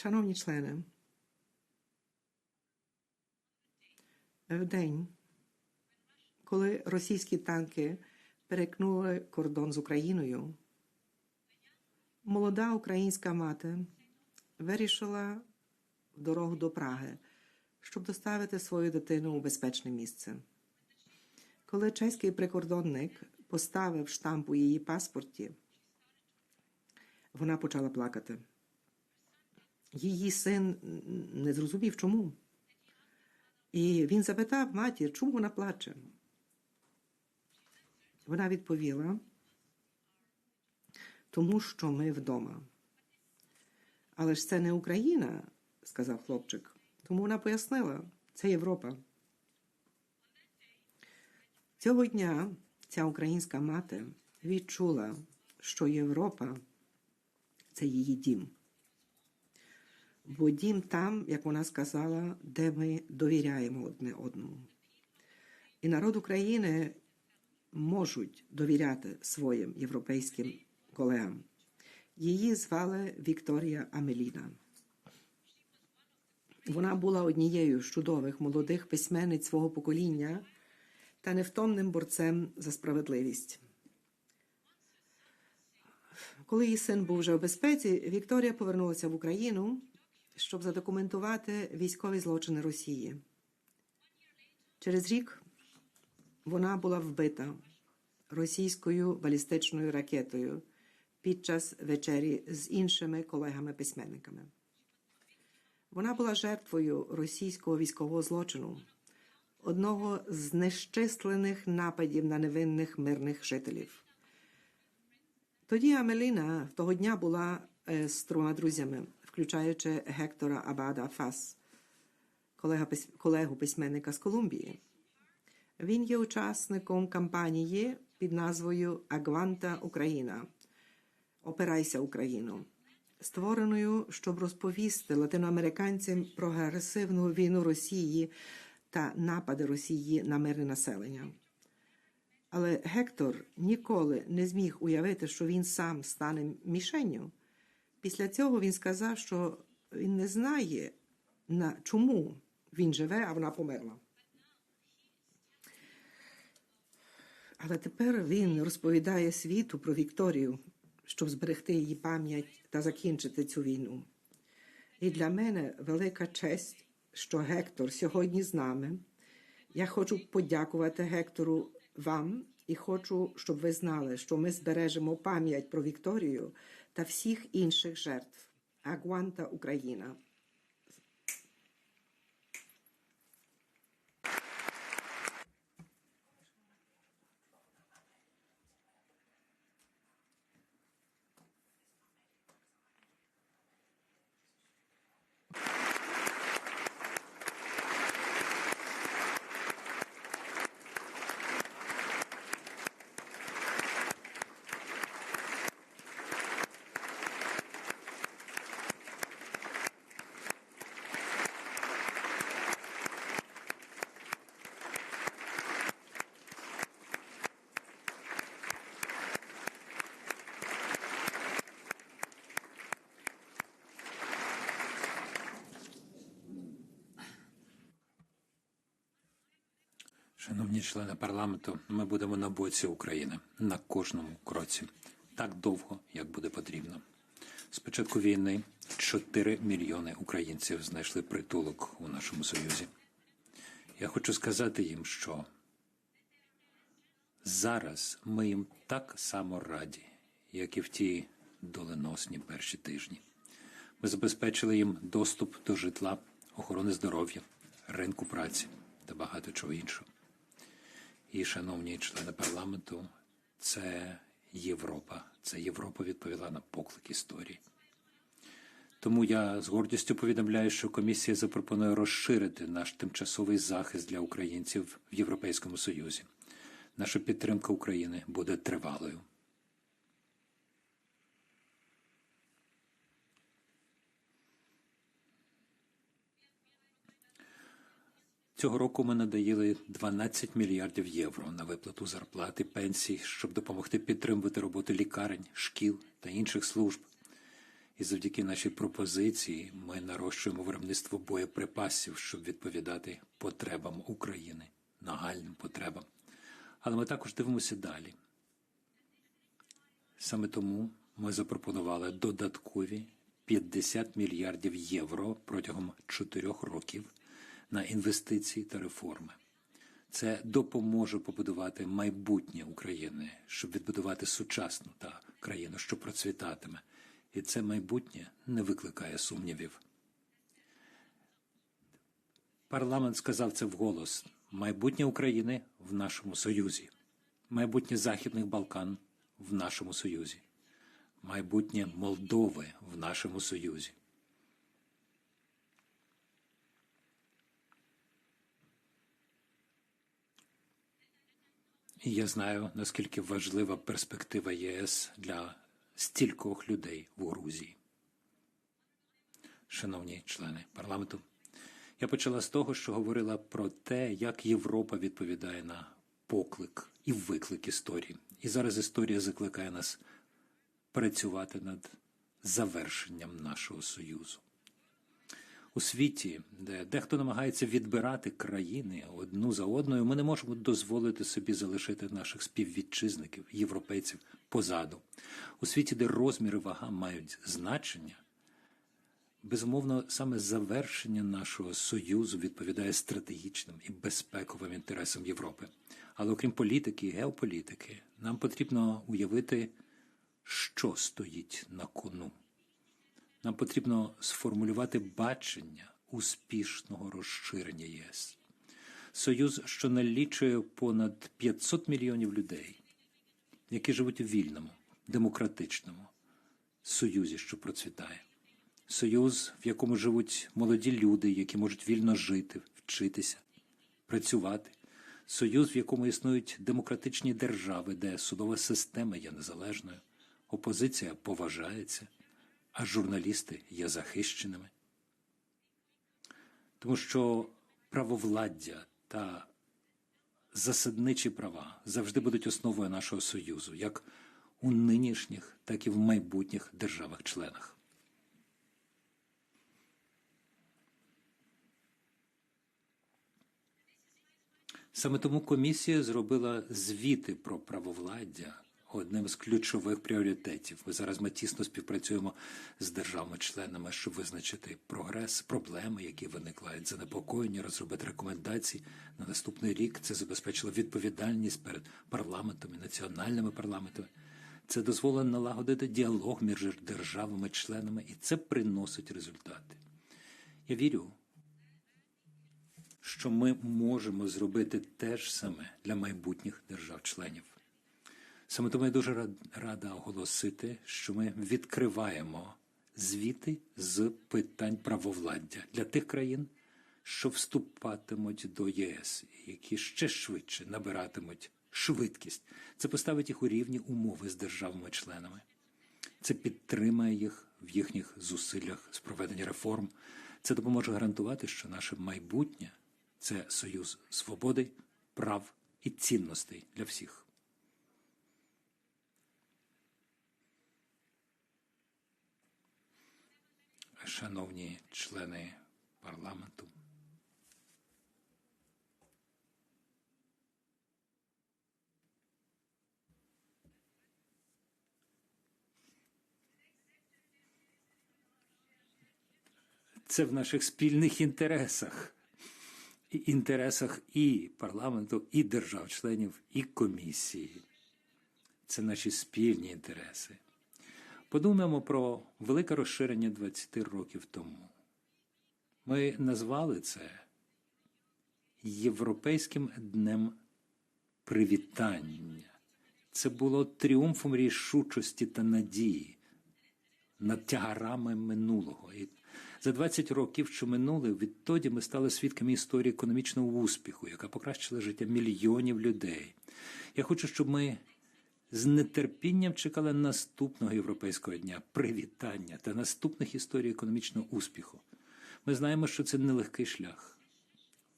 Шановні члени, в день, коли російські танки перекнули кордон з Україною, молода українська мати вирішила в дорогу до Праги, щоб доставити свою дитину у безпечне місце. Коли чеський прикордонник поставив штамп у її паспорті, вона почала плакати. Її син не зрозумів, чому. І він запитав матір, чому вона плаче. Вона відповіла, тому що ми вдома. Але ж це не Україна, сказав хлопчик. Тому вона пояснила, це Європа. Цього дня ця українська мати відчула, що Європа це її дім. Бо дім там, як вона сказала, де ми довіряємо одне одному. І народ України можуть довіряти своїм європейським колегам. Її звали Вікторія Амеліна. Вона була однією з чудових молодих письменниць свого покоління та невтомним борцем за справедливість. Коли її син був вже у безпеці, Вікторія повернулася в Україну, щоб задокументувати військові злочини Росії. Через рік вона була вбита російською балістичною ракетою під час вечері з іншими колегами-письменниками. Вона була жертвою російського військового злочину, одного з нещислених нападів на невинних мирних жителів. Тоді Амеліна того дня була з трьома друзями, включаючи Гектора Абада Фас, колегу письменника з Колумбії. Він є учасником кампанії під назвою Агванта Україна. Опирайся Україну, створеною, щоб розповісти латиноамериканцям про агресивну війну Росії та напади Росії на мирне населення. Але Гектор ніколи не зміг уявити, що він сам стане мішенню. Після цього він сказав, що він не знає, на чому він живе, а вона померла. Але тепер він розповідає світу про Вікторію, щоб зберегти її пам'ять та закінчити цю війну. І для мене велика честь, що Гектор сьогодні з нами. Я хочу подякувати Гектору вам і хочу, щоб ви знали, що ми збережемо пам'ять про Вікторію та всіх інших жертв. Агуанта Україна. Шановні члени парламенту, ми будемо на боці України на кожному кроці так довго, як буде потрібно. З початку війни 4 мільйони українців знайшли притулок у нашому союзі. Я хочу сказати їм, що зараз ми їм так само раді, як і в ті доленосні перші тижні. Ми забезпечили їм доступ до житла, охорони здоров'я, ринку праці та багато чого іншого. І, шановні члени парламенту, це Європа. Це Європа відповіла на поклик історії. Тому я з гордістю повідомляю, що комісія запропонує розширити наш тимчасовий захист для українців в Європейському Союзі. Наша підтримка України буде тривалою. Цього року ми надоїли 12 мільярдів євро на виплату зарплати, пенсій, щоб допомогти підтримувати роботу лікарень, шкіл та інших служб. І завдяки нашій пропозиції ми нарощуємо виробництво боєприпасів, щоб відповідати потребам України, нагальним потребам. Але ми також дивимося далі. Саме тому ми запропонували додаткові 50 мільярдів євро протягом чотирьох років на інвестиції та реформи. Це допоможе побудувати майбутнє України, щоб відбудувати сучасну та країну, що процвітатиме. І це майбутнє не викликає сумнівів. Парламент сказав це вголос: майбутнє України в нашому союзі, майбутнє Західних Балкан в нашому союзі, майбутнє Молдови в нашому союзі. І я знаю, наскільки важлива перспектива ЄС для стількох людей в Грузії. Шановні члени парламенту, я почала з того, що говорила про те, як Європа відповідає на поклик і виклик історії. І зараз історія закликає нас працювати над завершенням нашого союзу. У світі, де дехто намагається відбирати країни одну за одною, ми не можемо дозволити собі залишити наших співвітчизників, європейців позаду. У світі, де розмір і вага мають значення, безумовно, саме завершення нашого союзу відповідає стратегічним і безпековим інтересам Європи. Але окрім політики і геополітики, нам потрібно уявити, що стоїть на кону. Нам потрібно сформулювати бачення успішного розширення ЄС. Союз, що налічує понад 500 мільйонів людей, які живуть у вільному, демократичному союзі, що процвітає. Союз, в якому живуть молоді люди, які можуть вільно жити, вчитися, працювати. Союз, в якому існують демократичні держави, де судова система є незалежною, опозиція поважається а журналісти є захищеними. Тому що правовладдя та засадничі права завжди будуть основою нашого союзу, як у нинішніх, так і в майбутніх державах-членах. Саме тому комісія зробила звіти про правовладдя одним з ключових пріоритетів. Ми зараз ми тісно співпрацюємо з державами-членами, щоб визначити прогрес, проблеми, які виникають, занепокоєння, розробити рекомендації на наступний рік. Це забезпечило відповідальність перед парламентом і національними парламентами. Це дозволить налагодити діалог між державами-членами, і це приносить результати. Я вірю, що ми можемо зробити те ж саме для майбутніх держав-членів. Саме тому я дуже рада оголосити, що ми відкриваємо звіти з питань правовладдя для тих країн, що вступатимуть до ЄС, які ще швидше набиратимуть швидкість. Це поставить їх у рівні умови з державами-членами. Це підтримає їх в їхніх зусиллях з проведення реформ. Це допоможе гарантувати, що наше майбутнє це союз свободи, прав і цінностей для всіх. Шановні члени парламенту, це в наших спільних інтересах, інтересах і парламенту, і держав-членів, і комісії. Це наші спільні інтереси. Подумаємо про велике розширення 20 років тому. Ми назвали це Європейським днем привітання. Це було тріумфом рішучості та надії над тягарами минулого. І за 20 років, що минули, відтоді ми стали свідками історії економічного успіху, яка покращила життя мільйонів людей. Я хочу, щоб ми з нетерпінням чекали наступного європейського дня привітання та наступних історій економічного успіху. Ми знаємо, що це нелегкий шлях.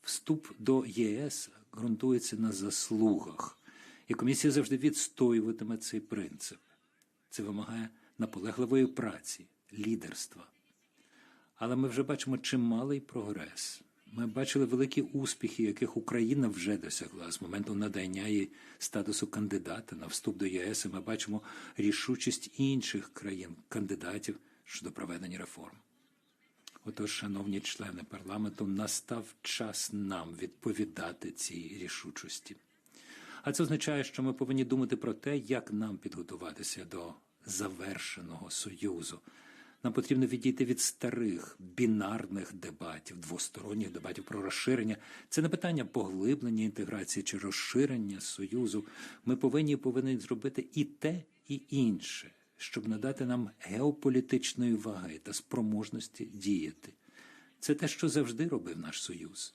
Вступ до ЄС ґрунтується на заслугах, і комісія завжди відстоюватиме цей принцип. Це вимагає наполегливої праці, лідерства. Але ми вже бачимо чималий прогрес. Ми бачили великі успіхи, яких Україна вже досягла з моменту надання їй статусу кандидата на вступ до ЄС. І Ми бачимо рішучість інших країн, кандидатів щодо проведення реформ. Отож, шановні члени парламенту, настав час нам відповідати цій рішучості. А це означає, що ми повинні думати про те, як нам підготуватися до завершеного союзу. Нам потрібно відійти від старих бінарних дебатів, двосторонніх дебатів про розширення. Це не питання поглиблення інтеграції чи розширення союзу. Ми повинні повинні зробити і те, і інше, щоб надати нам геополітичної ваги та спроможності діяти. Це те, що завжди робив наш союз.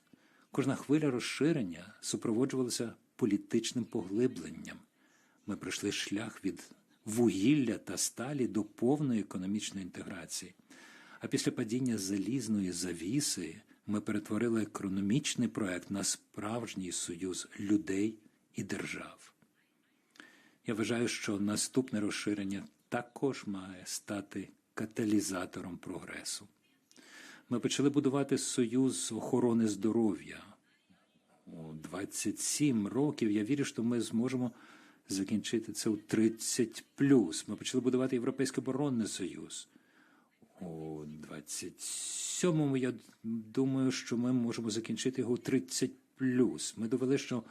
Кожна хвиля розширення супроводжувалася політичним поглибленням. Ми пройшли шлях від вугілля та сталі до повної економічної інтеграції. А після падіння залізної завіси ми перетворили економічний проект на справжній союз людей і держав. Я вважаю, що наступне розширення також має стати каталізатором прогресу. Ми почали будувати союз охорони здоров'я. У 27 років я вірю, що ми зможемо закінчити це у 30 плюс. Ми почали будувати Європейський оборонний союз. У 27-му я думаю, що ми можемо закінчити його у 30 плюс. Ми довели, що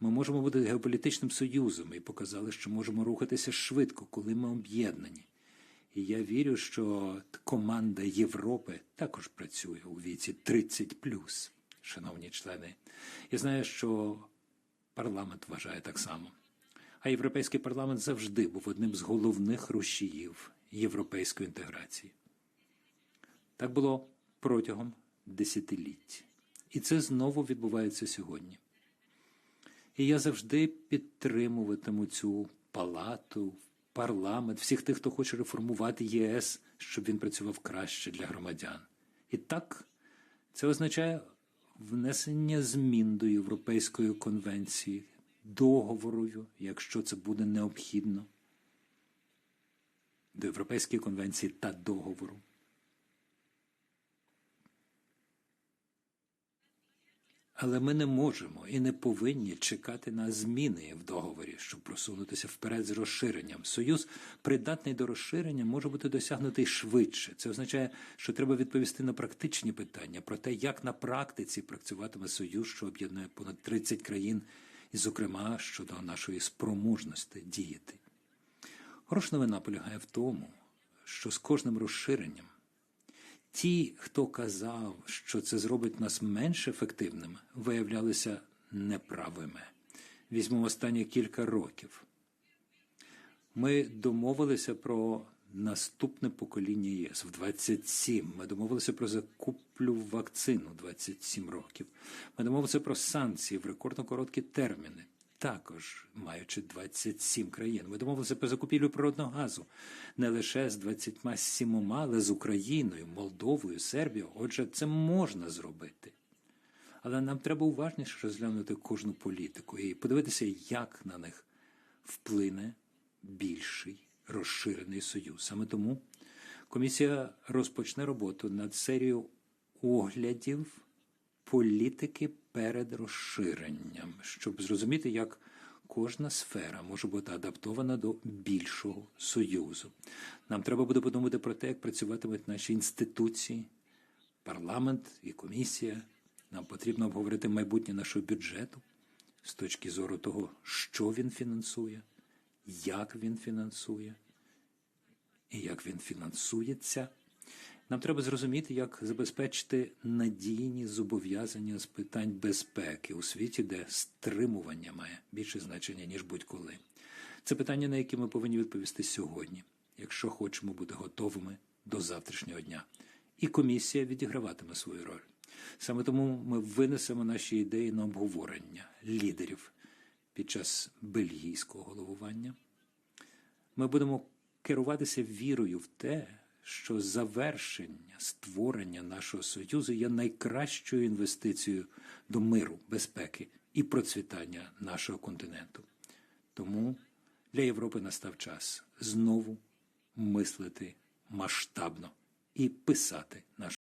ми можемо бути геополітичним союзом і показали, що можемо рухатися швидко, коли ми об'єднані. І я вірю, що команда Європи також працює у віці 30 плюс, шановні члени. Я знаю, що парламент вважає так само. А європейський парламент завжди був одним з головних рушіїв європейської інтеграції. Так було протягом десятиліть. І це знову відбувається сьогодні. І я завжди підтримуватиму цю палату, парламент, всіх тих, хто хоче реформувати ЄС, щоб він працював краще для громадян. І так, це означає внесення змін до Європейської конвенції, договору, якщо це буде необхідно, до Європейської конвенції та договору. Але ми не можемо і не повинні чекати на зміни в договорі, щоб просунутися вперед з розширенням. Союз, придатний до розширення, може бути досягнутий швидше. Це означає, що треба відповісти на практичні питання про те, як на практиці працюватиме союз, що об'єднує понад 30 країн, і, зокрема, щодо нашої спроможності діяти. Хороша новина полягає в тому, що з кожним розширенням Ті, хто казав, що це зробить нас менш ефективними, виявлялися неправими. Візьмемо останні кілька років. Ми домовилися про наступне покоління ЄС в 27. Ми домовилися про закуплю вакцину 27 років. Ми домовилися про санкції в рекордно короткі терміни. Також маючи 27 країн, ми домовилися про закупівлю природного газу не лише з 27, але з Україною, Молдовою, Сербією. Отже, це можна зробити. Але нам треба уважніше розглянути кожну політику і подивитися, як на них вплине більший розширений союз. Саме тому комісія розпочне роботу над серією оглядів політики перед розширенням, щоб зрозуміти, як кожна сфера може бути адаптована до більшого союзу. Нам треба буде подумати про те, як працюватимуть наші інституції, парламент і комісія. Нам потрібно обговорити майбутнє нашого бюджету з точки зору того, що він фінансує, як він фінансує і як він фінансується. Нам треба зрозуміти, як забезпечити надійні зобов'язання з питань безпеки у світі, де стримування має більше значення ніж будь-коли. Це питання, на які ми повинні відповісти сьогодні, якщо хочемо бути готовими до завтрашнього дня. І комісія відіграватиме свою роль. Саме тому ми винесемо наші ідеї на обговорення лідерів під час бельгійського головування. Ми будемо керуватися вірою в те, що завершення створення нашого союзу є найкращою інвестицією до миру, безпеки і процвітання нашого континенту. Тому для Європи настав час знову мислити масштабно і писати наш